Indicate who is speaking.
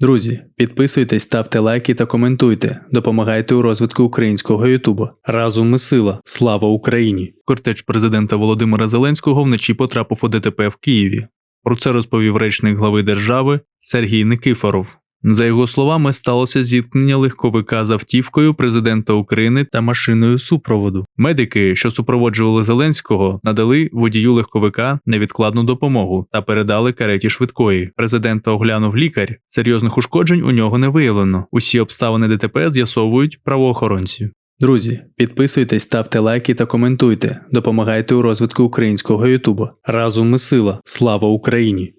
Speaker 1: Друзі, підписуйтесь, ставте лайки та коментуйте. Допомагайте у розвитку українського Ютубу. Разом ми сила. Слава Україні! Кортеж президента Володимира Зеленського вночі потрапив у ДТП в Києві. Про це розповів речник глави держави Сергій Никифоров. За його словами, сталося зіткнення легковика з автівкою президента України та машиною супроводу. Медики, що супроводжували Зеленського, надали водію легковика невідкладну допомогу та передали кареті швидкої. Президента оглянув лікар. Серйозних ушкоджень у нього не виявлено. Усі обставини ДТП з'ясовують правоохоронці. Друзі, підписуйтесь, ставте лайки та коментуйте. Допомагайте у розвитку українського Ютубу. Разом ми сила. Слава Україні!